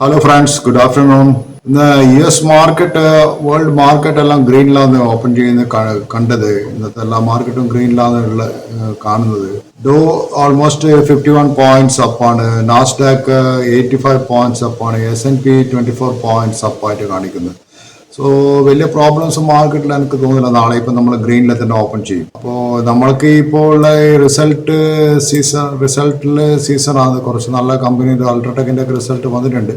Hello friends good afternoon ഇന്ന് U S market world market എല്ലാം ഗ്രീനിലാണ് ഓപ്പൺ ചെയ്യുന്ന ക- കണ്ടത് ഇന്നത്തെ എല്ലാ മാർക്കറ്റും ഗ്രീനിലാണ് ഉള്ള ഏഹ്, കാണുന്നത് Dow almost fifty one points അപ്പാണ് നാസ്ഡാക്ക് എയ്റ്റി ഫൈവ് പോയിന്റ്സ് അപ്പാണ് S N P twenty four points അപ്പായിട്ട് കാണിക്കുന്നത് സോ വലിയ പ്രോബ്ലംസ് മാർക്കറ്റിൽ എനിക്ക് തോന്നുന്നില്ല നാളെ ഇപ്പം നമ്മൾ ഗ്രീനിൽ തന്നെ ഓപ്പൺ ചെയ്യും. അപ്പോൾ നമ്മൾക്ക് ഇപ്പോൾ ഉള്ള റിസൾട്ട് സീസൺ റിസൾട്ടിൽ സീസണാണ് കുറച്ച് നല്ല കമ്പനി അൾട്രാടെക്കിന്റെ ഒക്കെ റിസൾട്ട് വന്നിട്ടുണ്ട്.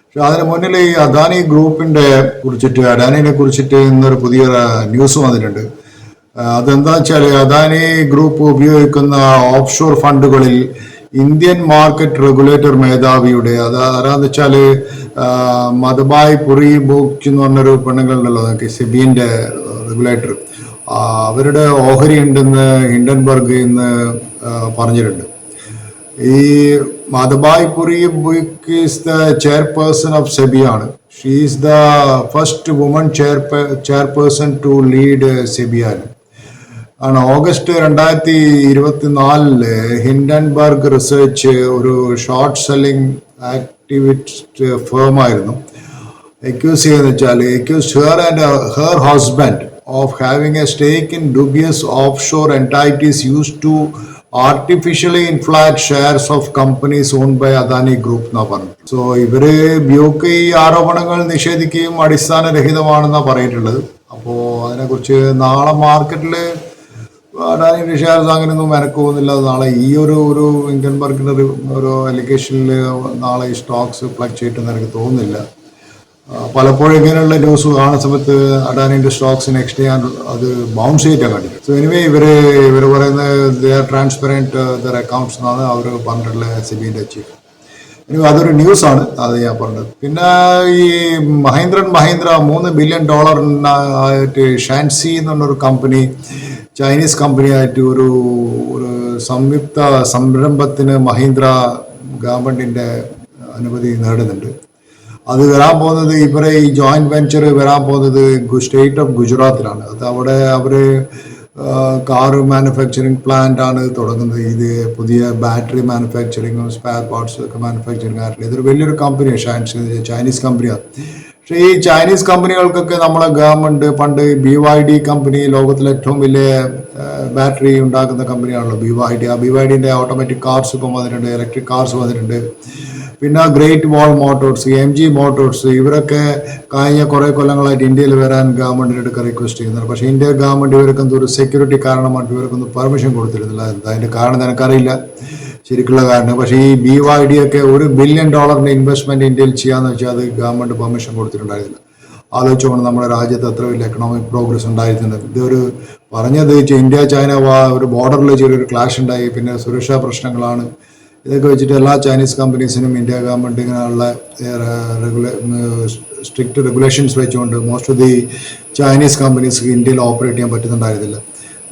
പക്ഷെ അതിന് മുന്നിൽ ഈ അദാനി ഗ്രൂപ്പിന്റെ കുറിച്ചിട്ട് അഡാനിനെ കുറിച്ചിട്ട് ഇന്നൊരു പുതിയ ന്യൂസ് വന്നിട്ടുണ്ട്. അതെന്താണെന്ന് അതെന്താ വെച്ചാൽ അദാനി ഗ്രൂപ്പ് ഉപയോഗിക്കുന്ന ഓഫ്ഷോർ ഫണ്ടുകളിൽ ഇന്ത്യൻ മാർക്കറ്റ് റെഗുലേറ്റർ മേധാവിയുടെ അത് ആരാന്ന് വെച്ചാൽ മതബായ് പുറി ബുക്ക് എന്ന് പറഞ്ഞൊരു പെണ്ണുങ്ങളുണ്ടല്ലോ അതൊക്കെ സെബിയുടെ റെഗുലേറ്റർ. അവരുടെ ഓഹരി ഉണ്ടെന്ന് ഹിൻഡൻബർഗ് ഇന്ന് പറഞ്ഞിട്ടുണ്ട്. ഈ Madhabi Puri Buch is the chairperson of സെബിയാണ് she is the first woman chair chairperson to lead സെബിയാണ് ആണ്. ഓഗസ്റ്റ് രണ്ടായിരത്തി ഇരുപത്തിനാലിൽ ഹിൻഡൻബർഗ് റിസർച്ച് ഒരു ഷോർട്ട് സെല്ലിംഗ് ആക്ടിവിസ്റ്റ് ഫേം ആയിരുന്നു അക്യൂസ് ചെയ്യുന്ന വെച്ചാൽ accuse her and her husband of having a stake in dubious offshore entities use to artificially inflate shares of companies on by Adani group എന്നാ പറഞ്ഞു. So ഇവർ Buick ഈ ആരോപണങ്ങൾ നിഷേധിക്കുകയും അടിസ്ഥാനരഹിതമാണെന്നാണ് പറഞ്ഞിട്ടുള്ളത്. അപ്പോൾ അതിനെക്കുറിച്ച് നാളെ മാർക്കറ്റിൽ അഡാനിയുടെ ഷെയർസ് അങ്ങനെയൊന്നും ഒന്നും പോകുന്നില്ല നാളെ ഈ ഒരു ഒരു ഇൻകൻബർഗിന്റെ ഒരു അലിഗേഷനിൽ നാളെ ഈ സ്റ്റോക്സ് ഫ്ലക്ച്വേറ്റ് എനിക്ക് തോന്നുന്നില്ല. പലപ്പോഴും ഇങ്ങനെയുള്ള ന്യൂസ് കാണുന്ന സമയത്ത് അഡാനിന്റെ സ്റ്റോക്സ് നെക്സ്റ്റ് ചെയ്യാൻ അത് ബൗൺസ് ചെയ്യാൻ കണ്ടിട്ട് സോ എനിവേ ഇവർ ഇവർ പറയുന്നത് they are transparent their accounts എന്നാണ് അവർ പറഞ്ഞിട്ടുള്ള സിബിന്റെ ചീഫ് എനിവേ അതൊരു ന്യൂസാണ് അത് ഞാൻ പറഞ്ഞത്. പിന്നെ ഈ മഹീന്ദ്രൻ മഹീന്ദ്ര മൂന്ന് ബില്യൺ ഡോളർ ഷാൻസി എന്നുള്ളൊരു കമ്പനി ചൈനീസ് കമ്പനിയായിട്ട് ഒരു ഒരു സംയുക്ത സംരംഭത്തിന് മഹീന്ദ്ര ഗവൺമെന്റിന്റെ അനുമതി നേടുന്നുണ്ട്. അത് വരാൻ പോകുന്നത് ഇവരെ ഈ ജോയിന്റ് വെഞ്ചർ വരാൻ പോകുന്നത് സ്റ്റേറ്റ് ഓഫ് ഗുജറാത്തിലാണ്. അത് അവിടെ അവർ കാർ മാനുഫാക്ചറിങ് പ്ലാന്റ് ആണ് തുടങ്ങുന്നത്. ഇത് പുതിയ ബാറ്ററി മാനുഫാക്ചറിങ്ങും സ്പെയർ പാർട്സ് ഒക്കെ മാനുഫാക്ചറിങ് ആയിട്ടുള്ള. ഇതൊരു വലിയൊരു കമ്പനിയാണ് ഷാൻസ് ചൈനീസ് കമ്പനിയാണ്. പക്ഷേ ഈ ചൈനീസ് കമ്പനികൾക്കൊക്കെ നമ്മളെ ഗവൺമെന്റ് പണ്ട് ബി വൈ ഡി കമ്പനി ലോകത്തിലെ ഏറ്റവും വലിയ ബാറ്ററി ഉണ്ടാക്കുന്ന കമ്പനിയാണല്ലോ ബി വൈ ഡി ആ ബി വൈ ഡിന്റെ ഓട്ടോമാറ്റിക് കാർസ് ഇപ്പം വന്നിട്ടുണ്ട് ഇലക്ട്രിക് കാർസ് വന്നിട്ടുണ്ട്. പിന്നെ Great Wall Motors M G Motors ഇവരൊക്കെ കഴിഞ്ഞ കുറേ കൊല്ലങ്ങളായിട്ട് ഇന്ത്യയിൽ വരാൻ ഗവൺമെന്റിനടുക്ക് റിക്വസ്റ്റ് ചെയ്യുന്നുണ്ട്. പക്ഷേ ഇന്ത്യ ഗവൺമെന്റ് ഇവർക്കൊന്നും ഒരു സെക്യൂരിറ്റി കാരണമായിട്ട് ഇവർക്കൊന്നും പെർമിഷൻ കൊടുത്തിരുന്നില്ല. അതിന്റെ കാരണം എനിക്കറിയില്ല. ശരിക്കുള്ള കാരണം. പക്ഷേ ഈ ബി വൈ ഡി ഒക്കെ ഒരു ബില്യൺ ഡോളറിന്റെ ഇൻവെസ്റ്റ്മെന്റ് ഇന്ത്യയിൽ ചെയ്യാന്ന് വെച്ചാൽ അത് ഗവൺമെന്റ് പെർമിഷൻ കൊടുത്തിട്ടുണ്ടായിരുന്നില്ല. ആലോചിച്ചുകൊണ്ട് നമ്മുടെ രാജ്യത്ത് അത്ര വലിയ എക്കണോമിക് പ്രോഗ്രസ് ഉണ്ടായിരുന്നത് ഇതൊരു പറഞ്ഞത് ഇന്ത്യ ചൈന ഒരു ബോർഡറിൽ ചെറിയൊരു ക്ലാഷ് ഉണ്ടായി. പിന്നെ സുരക്ഷാ പ്രശ്നങ്ങളാണ്. ഇതൊക്കെ വെച്ചിട്ട് എല്ലാ ചൈനീസ് കമ്പനീസിനും ഇന്ത്യ ഗവൺമെന്റ് ഇങ്ങനെയുള്ള സ്ട്രിക്റ്റ് റെഗുലേഷൻസ് വെച്ചുകൊണ്ട് most of the Chinese companies ഇന്ത്യയിൽ ഓപ്പറേറ്റ് ചെയ്യാൻ പറ്റുന്നുണ്ടായിരുന്നില്ല.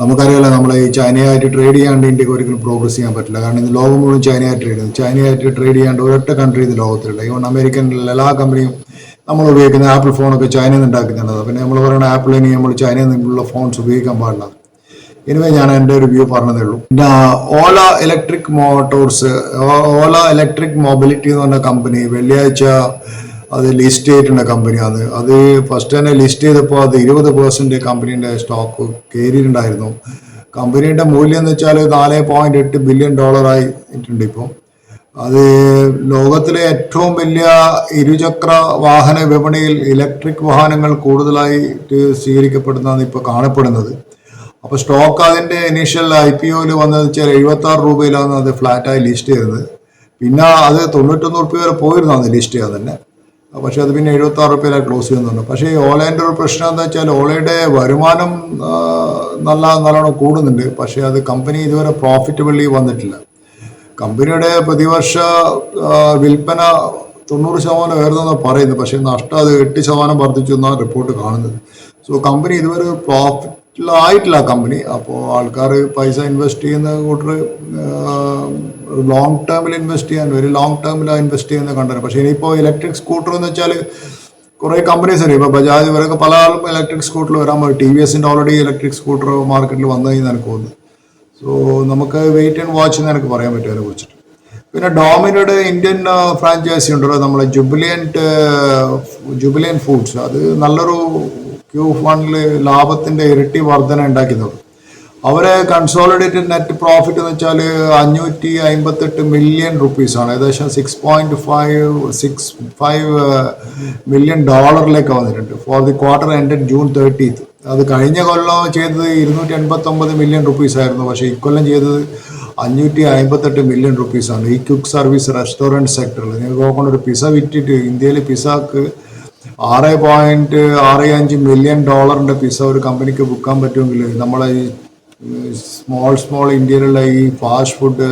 നമുക്കറിയാലോ നമ്മളെ ഈ ചൈനയായിട്ട് ട്രേഡ് ചെയ്യാണ്ട് ഇന്ത്യയ്ക്ക് ഒരിക്കലും പ്രോഗ്രസ് ചെയ്യാൻ പറ്റില്ല. കാരണം ഇന്ന് ലോകം മുഴുവൻ ചൈനയായിട്ട് ട്രേഡ് ചെയ്യുന്നത്. ചൈനയായിട്ട് ട്രേഡ് ചെയ്യാണ്ട് ഒരൊറ്റ കൺട്രി ഇത് ലോകത്തിലില്ല. ഈവൺ അമേരിക്കനിലുള്ള എല്ലാ കമ്പനിയും നമ്മൾ ഉപയോഗിക്കുന്ന ആപ്പിൾ ഫോണൊക്കെ ചൈനയിൽ നിന്ന് ഉണ്ടാക്കുന്നുണ്ട് പിന്നെ നമ്മൾ പറയുന്ന ആപ്പിളിന് നമ്മൾ ചൈനയിൽ നിന്നുള്ള ഫോൺസ് ഉപയോഗിക്കാൻ പാടില്ല. എനിവേ ഞാൻ എന്റെ ഒരു വ്യൂ പറഞ്ഞതേ ഉള്ളൂ. പിന്നെ Ola electric motors Ola electric mobility എന്ന് പറഞ്ഞ കമ്പനി വെള്ളിയാഴ്ച അത് ലിസ്റ്റ് ചെയ്തിട്ടുണ്ട് കമ്പനി അത് അത് ഫസ്റ്റ് തന്നെ ലിസ്റ്റ് ചെയ്തപ്പോൾ അത് ഇരുപത് പേഴ്സന്റ് കമ്പനീന്റെ സ്റ്റോക്ക് കയറിയിട്ടുണ്ടായിരുന്നു. കമ്പനിയുടെ മൂല്യം എന്ന് വെച്ചാൽ നാല് പോയിന്റ് എട്ട് ബില്യൺ ഡോളറായി ഇട്ടുണ്ട് ഇപ്പോൾ അത് ലോകത്തിലെ ഏറ്റവും വലിയ ഇരുചക്ര വാഹന വിപണിയിൽ ഇലക്ട്രിക് വാഹനങ്ങൾ കൂടുതലായിട്ട് സ്വീകരിക്കപ്പെടുന്നതാണ് ഇപ്പോൾ കാണപ്പെടുന്നത്. അപ്പോൾ സ്റ്റോക്ക് അതിന്റെ ഇനീഷ്യൽ ഐ പി ഒയിൽ വന്നത് വെച്ചാൽ എഴുപത്തി ആറ് രൂപയിലാണ് അത് ഫ്ലാറ്റായി ലിസ്റ്റ് ചെയ്തത്. പിന്നെ അത് തൊണ്ണൂറ്റൊന്ന് റുപ്യ വരെ പോയിരുന്നു അന്ന് ലിസ്റ്റ് ചെയ്യാൻ തന്നെ. പക്ഷെ അത് പിന്നെ എഴുപത്തി ആറ് റുപ്യയിലാണ് ക്ലോസ് ചെയ്യുന്നുണ്ട് പക്ഷേ ഈ ഓലയുടെ ഒരു പ്രശ്നം എന്താ വെച്ചാൽ ഓലയുടെ വരുമാനം നല്ല നല്ലോണം കൂടുന്നുണ്ട്. പക്ഷേ അത് കമ്പനി ഇതുവരെ പ്രോഫിറ്റബിളി വന്നിട്ടില്ല. കമ്പനിയുടെ പ്രതിവർഷ വിൽപ്പന തൊണ്ണൂറ് ശതമാനം ഉയർന്നെന്ന് പറയുന്നത്. പക്ഷേ നഷ്ടം അത് എട്ട് ശതമാനം വർദ്ധിച്ചു എന്നാണ് റിപ്പോർട്ട് കാണുന്നത്. സോ കമ്പനി ഇതുവരെ പ്രോഫിറ്റിലായിട്ടില്ല കമ്പനി അപ്പോൾ ആൾക്കാർ പൈസ ഇൻവെസ്റ്റ് ചെയ്യുന്ന കൂട്ടർ ലോങ് ടേമിൽ ഇൻവെസ്റ്റ് ചെയ്യാൻ ഒരു ലോങ് ടേമിൽ ഇൻവെസ്റ്റ് ചെയ്യുന്ന കണ്ടത് പക്ഷേ ഇനിയിപ്പോൾ ഇലക്ട്രിക് സ്കൂട്ടർ എന്ന് വെച്ചാൽ കുറേ കമ്പനീസ് ഉണ്ട്. ഇപ്പോൾ ബജാജ് ഇവരൊക്കെ പല ആളും ഇലക്ട്രിക് സ്കൂട്ടറിൽ വരാൻ പോയി. ടി വി എസിന്റെ ഓൾറെഡി ഇലക്ട്രിക് സ്കൂട്ടർ മാർക്കറ്റിൽ വന്നു കഴിഞ്ഞാൽ എനിക്ക് തോന്നുന്നു. സോ നമുക്ക് വെയിറ്റ് ആൻഡ് വാച്ച് എന്ന് എനിക്ക് പറയാൻ പറ്റും അതിനെ കുറിച്ചിട്ട്. പിന്നെ ഡോമിനോയുടെ ഇന്ത്യൻ ഫ്രാഞ്ചൈസി ഉണ്ടല്ലോ നമ്മളെ ജുബിലിയന്റ് ജുബിലിയൻ ഫുഡ്സ് അത് നല്ലൊരു ക്യൂ ഫണ്ടിൽ ലാഭത്തിന്റെ ഇരട്ടി വർധന ഉണ്ടാക്കുന്നത് അവരെ കൺസോളിഡേറ്റഡ് നെറ്റ് പ്രോഫിറ്റ് എന്ന് വെച്ചാൽ അഞ്ഞൂറ്റി അമ്പത്തെട്ട് മില്യൺ റുപ്പീസാണ് ഏകദേശം six point five six five million ഡോളറിലേക്ക് വന്നിട്ടുണ്ട്. For the quarter ended June thirtieth അത് കഴിഞ്ഞ കൊല്ലം ചെയ്തത് ഇരുന്നൂറ്റി എൺപത്തി ഒമ്പത് മില്യൺ റുപ്പീസ് ആയിരുന്നു. പക്ഷേ ഇക്കൊല്ലം ചെയ്തത് അഞ്ഞൂറ്റി അമ്പത്തെട്ട് മില്യൺ റുപ്പീസാണ് ഈ ക്യുക്ക് സർവീസ് റെസ്റ്റോറന്റ് സെക്ടറിൽ നിങ്ങൾക്ക് നോക്കുന്ന ഒരു പിസ വിറ്റിട്ട് ഇന്ത്യയിൽ പിസക്ക് ആറ് പോയിന്റ് ആറ് അഞ്ച് മില്യൺ ഡോളറിന്റെ പിസ ഒരു കമ്പനിക്ക് വിൽക്കാൻ പറ്റുമെങ്കിൽ നമ്മളെ ഈ സ്മോൾ സ്മോൾ ഇന്ത്യയിലുള്ള ഈ ഫാസ്റ്റ് ഫുഡ്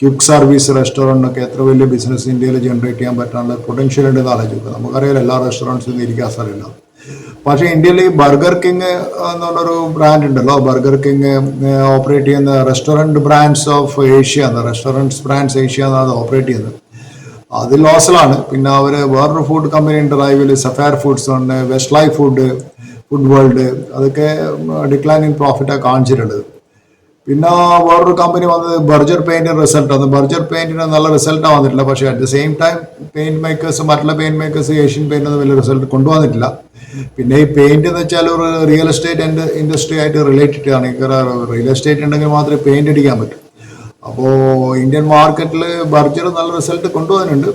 ക്യുക്ക് സർവീസ് റെസ്റ്റോറന്റൊക്കെ എത്ര വലിയ ബിസിനസ് ഇന്ത്യയിൽ ജനറേറ്റ് ചെയ്യാൻ പറ്റാനുള്ള പൊട്ടൻഷ്യൽ ഉണ്ടെന്ന് ആലോചിക്കുക. നമുക്കറിയാം എല്ലാ റെസ്റ്റോറന്റ്സിലും ഇരിക്കാൻ സ്ഥലമില്ല. പക്ഷേ ഇന്ത്യയിൽ ഈ ബർഗർ കിങ് എന്നുള്ളൊരു ബ്രാൻഡ് ഉണ്ടല്ലോ. ബർഗർ കിങ് ഓപ്പറേറ്റ് ചെയ്യുന്ന റെസ്റ്റോറന്റ് ബ്രാൻഡ്സ് ഓഫ് ഏഷ്യ എന്ന റെസ്റ്റോറന്റ്സ് ബ്രാൻഡ്സ് ഏഷ്യ എന്നാണ് ഓപ്പറേറ്റ് ചെയ്യുന്നത്. അത് ലോസിലാണ് പിന്നെ അവർ വേറൊരു ഫുഡ് കമ്പനി ഉണ്ട് റൈവിൽ സഫയർ ഫുഡ്സ് ഉണ്ട് west life food food world അതൊക്കെ ഡിക്ലൈനിങ് പ്രോഫിറ്റാണ് കാണിച്ചിട്ടുള്ളത് പിന്നെ വേറൊരു കമ്പനി വന്നത് ബർജർ പെയിന്റ് റിസൾട്ട് വന്നു ബർജർ പെയിന്റിന് നല്ല റിസൾട്ടാണ് വന്നിട്ടില്ല. പക്ഷേ at the same time paint makers മറ്റുള്ള പെയിന്റ് മേക്കേഴ്സ് ഏഷ്യൻ പെയിന്റ് വലിയ റിസൾട്ട് കൊണ്ടുവന്നിട്ടില്ല. പിന്നെ ഈ പെയിന്റ് എന്ന് വെച്ചാൽ ഒരു റിയൽ എസ്റ്റേറ്റ് ഇൻഡസ്ട്രി ആയിട്ട് റിലേറ്റഡ് ആണ്. റിയൽ എസ്റ്റേറ്റ് ഉണ്ടെങ്കിൽ മാത്രമേ പെയിന്റ് അടിക്കാൻ പറ്റൂ. അപ്പോൾ ഇന്ത്യൻ മാർക്കറ്റിൽ ബർജർ നല്ല റിസൾട്ട് കൊണ്ടുവന്നിട്ടുണ്ട്.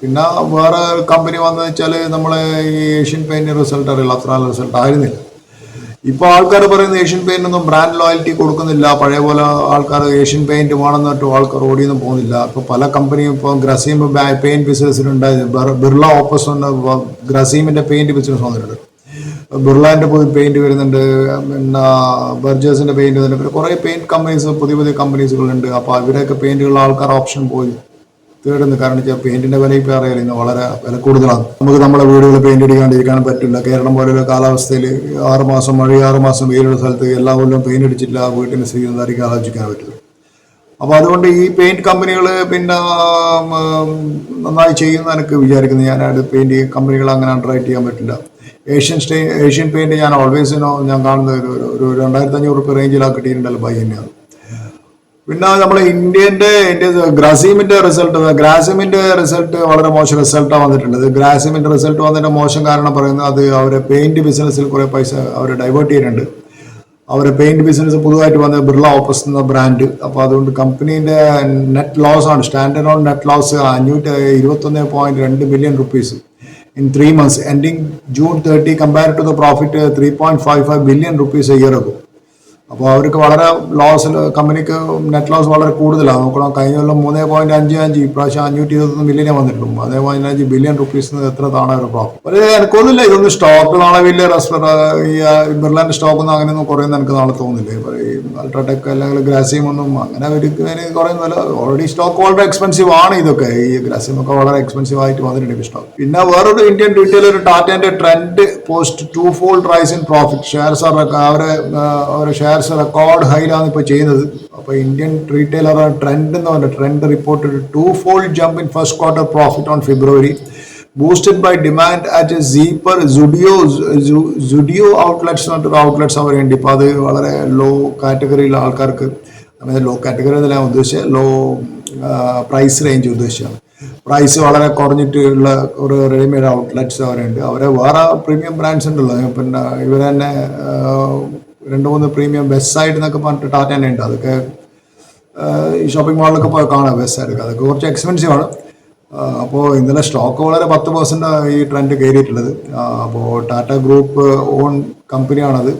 പിന്നെ വേറെ കമ്പനി വന്നതെന്ന് വെച്ചാൽ നമ്മളെ ഈ ഏഷ്യൻ പെയിന്റ് റിസൾട്ട് അറിയില്ല അത്ര റിസൾട്ട് ആയിരുന്നില്ല. ഇപ്പോൾ ആൾക്കാർ പറയുന്നത് ഏഷ്യൻ പെയിന്റ് ഒന്നും ബ്രാൻഡ് ലോയൽറ്റി കൊടുക്കുന്നില്ല പഴയ പോലെ ആൾക്കാർ ഏഷ്യൻ പെയിന്റ് വേണമെന്നിട്ട് ആൾക്കാർ ഓടിയൊന്നും പോകുന്നില്ല. ഇപ്പോൾ പല കമ്പനിയും ഇപ്പോൾ ഗ്രസീം പെയിന്റ് ബിസിനസ്സിലുണ്ടായത് ബിർള ഓപ്പസ് ഗ്രസീമിന്റെ പെയിന്റ് ബിസിനസ് വന്നിട്ടുണ്ട്. ബിർളാന്റെ പുതിയ പെയിന്റ് വരുന്നുണ്ട് പിന്നെ ബർജേഴ്സിന്റെ പെയിന്റ് വരുന്നുണ്ട്. പിന്നെ കുറേ പെയിന്റ് കമ്പനീസ് പുതിയ പുതിയ കമ്പനീസുകളുണ്ട് അപ്പോൾ അവരൊക്കെ പെയിന്റുകൾ ആൾക്കാർ ഓപ്ഷൻ പോയി. തേടുന്നു കാരണം വെച്ചാൽ പെയിന്റിന്റെ വില ഇപ്പൊ അറിയാലോ ഇന്ന് വളരെ വില കൂടുതലാണ്. നമുക്ക് നമ്മുടെ വീടുകൾ പെയിന്റ് അടിക്കാണ്ടിരിക്കാൻ പറ്റില്ല. കേരളം പോലെയുള്ള കാലാവസ്ഥയിൽ ആറുമാസം മഴ ആറുമാസം വെയിലുള്ള സ്ഥലത്ത് എല്ലാ കൊല്ലം പെയിന്റ് അടിച്ചില്ല ആ വീട്ടിന് സ്ഥിതി എന്തായിരിക്കും ആലോചിക്കാൻ പറ്റില്ല അപ്പോൾ അതുകൊണ്ട് ഈ പെയിന്റ് കമ്പനികൾ പിന്നെ നന്നായി ചെയ്യുന്ന എനിക്ക് വിചാരിക്കുന്നു. ഞാൻ പെയിന്റ് കമ്പനികൾ അങ്ങനെ അണ്ടർറൈറ്റ് ചെയ്യാൻ പറ്റില്ല. ഏഷ്യൻ സ്റ്റേ ഏഷ്യൻ പെയിന്റ് ഞാൻ ഓൾവേസ് ഞാൻ കാണുന്ന ഒരു ഒരു- രണ്ടായിരത്തി അഞ്ഞൂറ് റുപ്യ റേഞ്ചിലാണ് കിട്ടിയിട്ടുണ്ടല്ലോ ബൈ തന്നെയാണ്. പിന്നെ നമ്മുടെ ഇന്ത്യന്റെ ഇന്ത്യ റിസൾട്ട് ഗ്രാസിമിന്റെ റിസൾട്ട് വളരെ മോശം റിസൾട്ടാണ് വന്നിട്ടുള്ളത് ഗ്രാസിമിന്റെ റിസൾട്ട് വന്നതിന്റെ മോശം കാരണം പറയുന്നത് അത് അവരെ പെയിന്റ് ബിസിനസ്സിൽ കുറേ പൈസ അവർ ഡൈവേർട്ട് ചെയ്യുന്നുണ്ട്. അവരെ പെയിന്റ് ബിസിനസ് പുതുതായിട്ട് വന്നത് ബിർള ഓപ്പസ് എന്ന ബ്രാൻഡ് അപ്പോൾ അതുകൊണ്ട് കമ്പനീന്റെ നെറ്റ് ലോസ് ആണ്. സ്റ്റാൻഡേർഡ് ഓൺ നെറ്റ് ലോസ് അഞ്ഞൂറ്റി ഇരുപത്തൊന്ന് പോയിന്റ് രണ്ട് million rupees in three months ending June thirty compare to the profit three point five five billion rupees year ആകും അപ്പോൾ അവർക്ക് വളരെ ലോസ് കമ്പനിക്ക് നെറ്റ് ലോസ് വളരെ കൂടുതലാണ്. നോക്കണം കഴിഞ്ഞ കൊല്ലം മൂന്ന് പോയിന്റ് അഞ്ച് അഞ്ച് ഇപ്രാവശ്യം അഞ്ഞൂറ്റി ഇരുപത്തൊന്ന് മില്യനെ വന്നിട്ടുള്ളൂ. അതേ പോയിന്റ് അഞ്ച് ബില്യൺ റുപ്പീസ് എത്ര താണ ഒരു പ്രോഫിറ്റ് ഒരു എനിക്കൊന്നുമില്ല ഇതൊന്നും സ്റ്റോക്ക് നാളെ വലിയ റെസ്റ്റോറ ഈ ബിർലാൻഡ് സ്റ്റോക്ക് ഒന്നും അങ്ങനെയൊന്നും കുറയുന്ന എനിക്ക് നാളെ തോന്നുന്നില്ല. ഈ അൾട്രാടെക് അല്ലെങ്കിൽ ഗ്രാസിയം ഒന്നും അങ്ങനെ ഒരുക്കുന്നതിന് കുറയുന്നില്ല ഓൾറെഡി സ്റ്റോക്ക് വളരെ എക്സ്പെൻസീവ് ആണ് ഇതൊക്കെ. ഈ ഗ്രാസിയം ഒക്കെ വളരെ എക്സ്പെൻസീവ് ആയിട്ട് വന്നിട്ടുണ്ട് സ്റ്റോക്ക് പിന്നെ വേറൊരു ഇന്ത്യൻ റീറ്റെയിൽ ഒരു ടാറ്റേന്റെ Trent post two fold rise in profit shares are അവരെ ഷെയർ അവരെ ഷെയർസ് റെക്കോർഡ് ഹൈലാണ് ഇപ്പോൾ ചെയ്യുന്നത്. അപ്പോൾ ഇന്ത്യൻ റീറ്റെയിലർ ട്രെൻഡ് എന്ന് പറഞ്ഞ Trent report two fold jump in first quarter profit on February boosted by demand at cheaper Zudio Zudio outlets പറഞ്ഞിട്ട് outlets അവരുണ്ട് ഇപ്പോൾ അത് വളരെ ലോ കാറ്റഗറിയിലെ ആൾക്കാർക്ക് അതായത് ലോ കാറ്റഗറി എന്നല്ല ഉദ്ദേശിച്ച ലോ പ്രൈസ് റേഞ്ച് ഉദ്ദേശിച്ചാണ് പ്രൈസ് വളരെ കുറഞ്ഞിട്ടുള്ള ഒരു റെഡിമെയ്ഡ് ഔട്ട്ലെറ്റ്സ് അവരുണ്ട് അവരെ വേറെ പ്രീമിയം ബ്രാൻഡ്സ് ഉണ്ടല്ലോ. പിന്നെ ഇവർ തന്നെ രണ്ട് മൂന്ന് പ്രീമിയം ബെസ്റ്റ് സൈഡ് എന്നൊക്കെ പറഞ്ഞിട്ട് ടാറ്റ തന്നെ ഉണ്ട്. അതൊക്കെ ഈ ഷോപ്പിംഗ് മാളിലൊക്കെ പോയി കാണാം ബെസ്റ്റ് സൈഡ് അതൊക്കെ കുറച്ച് എക്സ്പെൻസീവ് ആണ്. അപ്പോൾ ഇന്നലെ സ്റ്റോക്ക് വളരെ പത്ത് പെർസെന്റ് ഈ ട്രെൻഡ് കയറിയിട്ടുള്ളത്. അപ്പോൾ ടാറ്റ ഗ്രൂപ്പ് ഓൺ കമ്പനിയാണത്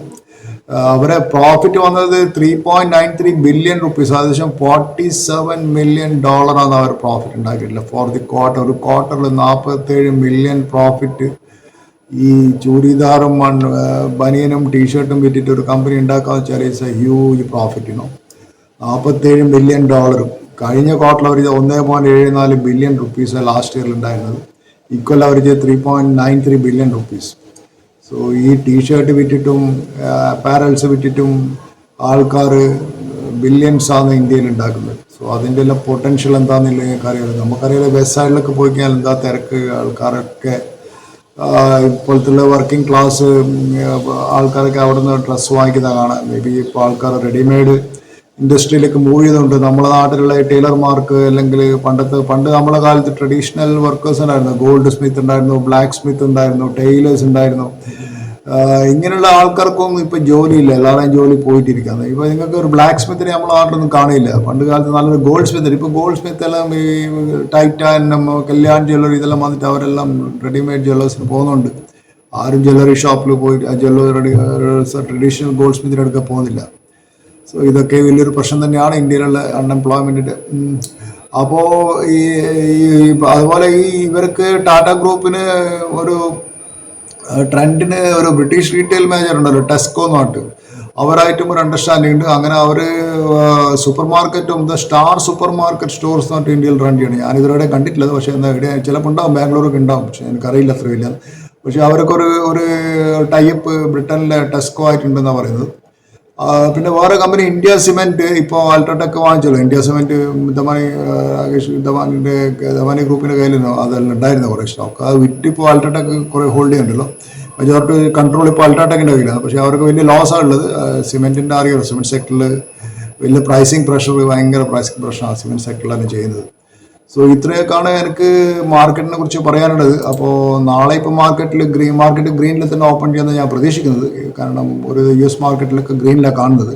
അവരെ പ്രോഫിറ്റ് വന്നത് three point nine three billion rupees ഏകദേശം ഫോർട്ടി സെവൻ മില്യൺ ഡോളറാണ് അവർ പ്രോഫിറ്റ് ഉണ്ടാക്കിയിട്ടുള്ളത്. ഫോർ ദി ക്വാർട്ടർ ഒരു ക്വാർട്ടറിൽ നാൽപ്പത്തേഴ് മില്യൺ പ്രോഫിറ്റ് ഈ ആഹ് ബനിയനും ടീഷർട്ടും വിറ്റിട്ട് ഒരു കമ്പനി ഉണ്ടാക്കാന്ന് വെച്ചാൽ it's a huge profit you know നാൽപ്പത്തേഴ് ബില്യൺ ഡോളറും കഴിഞ്ഞ ക്വാർട്ടറിൽ അവർ ഒന്നേ പോയിന്റ് ഏഴ് നാല് ബില്യൺ റുപ്പീസ് ലാസ്റ്റ് ഇയറിൽ ഉണ്ടായിരുന്നത്. ഇക്വൽ അവർ three point nine three billion rupees so ഈ ടീഷർട്ട് വിറ്റിട്ടും അപ്പാരൽസ് വിറ്റിട്ടും ആൾക്കാർ ബില്യൺസ് ആണ് ഇന്ത്യയിൽ ഉണ്ടാക്കുന്നത്. സോ അതിന്റെ എല്ലാം പൊട്ടൻഷ്യൽ എന്താണെന്നില്ല ഞങ്ങൾക്ക് അറിയാം നമുക്കറിയാലോ വെസ്റ്റ് സൈഡിലൊക്കെ പോയി കഴിഞ്ഞാൽ എന്താ തിരക്ക് ആൾക്കാരൊക്കെ ഇപ്പോഴത്തെ വർക്കിംഗ് ക്ലാസ് ആൾക്കാരൊക്കെ അവിടെ നിന്ന് ഡ്രസ്സ് വാങ്ങിക്കുന്ന കാണാം മേ ബി ഇപ്പോൾ ആൾക്കാർ റെഡിമെയ്ഡ് ഇൻഡസ്ട്രിയിലേക്ക് മൂവ് ചെയ്തുകൊണ്ട് നമ്മുടെ നാട്ടിലുള്ള ടൈലർമാർക്ക് അല്ലെങ്കിൽ പണ്ടത്തെ പണ്ട് നമ്മുടെ കാലത്ത് ട്രഡീഷണൽ വർക്കേഴ്സ് ഉണ്ടായിരുന്നു. ഗോൾഡ് സ്മിത്ത് ഉണ്ടായിരുന്നു ബ്ലാക്ക് സ്മിത്ത് ഉണ്ടായിരുന്നു ടൈലേഴ്സ് ഉണ്ടായിരുന്നു. ഇങ്ങനെയുള്ള ആൾക്കാർക്കൊന്നും ഇപ്പൊ ജോലിയില്ല. എല്ലാവരെയും ജോലി പോയിട്ടിരിക്കുന്നത് ഇപ്പൊ നിങ്ങൾക്ക് ഒരു ബ്ലാക്ക് സ്മിത്തിനെ നമ്മൾ നാട്ടിലൊന്നും കാണില്ല. പണ്ട് കാലത്ത് നല്ലൊരു ഗോൾഡ് സ്മിത്ത് ഇപ്പൊ ഗോൾഡ് സ്മിത്ത് എല്ലാം ഈ ടൈറ്റാൻ കല്യാൺ ജ്വല്ലറി ഇതെല്ലാം വന്നിട്ട് അവരെല്ലാം റെഡിമെയ്ഡ് ജ്വല്ലേഴ്സിന് പോകുന്നുണ്ട്. ആരും ജ്വല്ലറി ഷോപ്പിൽ പോയിട്ട് ജ്വല്ലറി ട്രഡീഷണൽ ഗോൾഡ് സ്മിത്തിന് എടുക്കാൻ പോകുന്നില്ല. സോ ഇതൊക്കെ വലിയൊരു പ്രശ്നം തന്നെയാണ് ഇന്ത്യയിലുള്ള അൺഎംപ്ലോയ്മെന്റ് അപ്പോൾ ഈ- അതുപോലെ ഈ ഇവർക്ക് ടാറ്റ ഗ്രൂപ്പിന് ഒരു ട്രെൻഡിന് ഒരു ബ്രിട്ടീഷ് റീറ്റെയിൽ മാനേജർ ഉണ്ടല്ലോ ടെസ്കോ എന്ന് പറഞ്ഞിട്ട്. അവരായിട്ടും ഒരു അണ്ടർസ്റ്റാൻഡിംഗ് ഉണ്ട്. അങ്ങനെ അവർ സൂപ്പർ മാർക്കറ്റും the star super market stores എന്ന് പറഞ്ഞിട്ട് ഇന്ത്യയിൽ റൺ ചെയ്യണം. ഞാൻ ഇതുവരെ കണ്ടിട്ടില്ല. പക്ഷേ എന്താ ഇവിടെ ചിലപ്പോൾ ഉണ്ടാവും ബാംഗ്ലൂരൊക്കെ ഉണ്ടാവും. പക്ഷേ എനിക്കറിയില്ല അത്ര വലിയ. പക്ഷേ അവർക്കൊരു ഒരു ടൈപ്പ് ബ്രിട്ടനിലെ ടെസ്കോ ആയിട്ടുണ്ടെന്നാണ് പറയുന്നത്. പിന്നെ വേറെ കമ്പനി ഇന്ത്യ സിമെന്റ് ഇപ്പോൾ അൾട്രാടെക് വാങ്ങിച്ചല്ലോ. ഇന്ത്യ സിമെന്റ് ധമാനി രാകേഷ് ധമാനിന്റെ ധമാനി ഗ്രൂപ്പിന്റെ കയ്യിൽ അതെല്ലാം ഉണ്ടായിരുന്നു കുറേ സ്റ്റോക്ക് അത് വിറ്റ് ഇപ്പോൾ അൾട്രാടെക് കുറേ ഹോൾഡ് ചെയ്യുന്നുണ്ടല്ലോ. മെജോറിറ്റി കൺട്രോൾ ഇപ്പോൾ അൾട്രാടെക്കിന്റെ കയ്യിലാണ്. പക്ഷേ അവർക്ക് വലിയ ലോസാണ് ഉള്ളത് സിമെന്റിന്റെ അറിയാം സിമെന്റ് സെക്ടറിൽ വലിയ പ്രൈസിങ് പ്രഷർ ഭയങ്കര പ്രൈസിങ് പ്രഷറാണ് സിമെന്റ് സെക്ടറിലാണ് ചെയ്യുന്നത്. സോ ഇത്രയൊക്കെയാണ് എനിക്ക് മാർക്കറ്റിനെ കുറിച്ച് പറയാനുള്ളത്. അപ്പോൾ നാളെ ഇപ്പോൾ മാർക്കറ്റിൽ ഗ്രീൻ മാർക്കറ്റ് ഗ്രീനിൽ തന്നെ ഓപ്പൺ ചെയ്യുന്നത് ഞാൻ പ്രതീക്ഷിക്കുന്നത്. കാരണം ഒരു യു എസ് മാർക്കറ്റിലൊക്കെ ഗ്രീനിലാണ് കാണുന്നത്.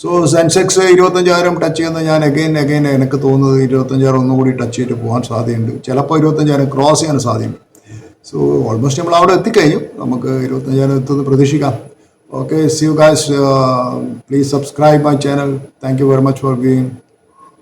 സോ സെൻസെക്സ് ഇരുപത്തഞ്ചായിരം ടച്ച് ചെയ്യുന്ന ഞാൻ അഗൈൻ അഗൈൻ എനിക്ക് തോന്നുന്നത് ഇരുപത്തഞ്ചായിരം ഒന്നും കൂടി ടച്ച് ചെയ്തിട്ട് പോകാൻ സാധ്യതയുണ്ട്. ചിലപ്പോൾ ഇരുപത്തഞ്ചായിരം ക്രോസ് ചെയ്യാൻ സാധ്യതയുണ്ട്. സോ ഓൾമോസ്റ്റ് നമ്മൾ അവിടെ എത്തിക്കഴിഞ്ഞു. നമുക്ക് ഇരുപത്തഞ്ചായിരം എത്തുന്നത് പ്രതീക്ഷിക്കാം. Okay see you guys please subscribe my channel thank you very much for ഗീങ്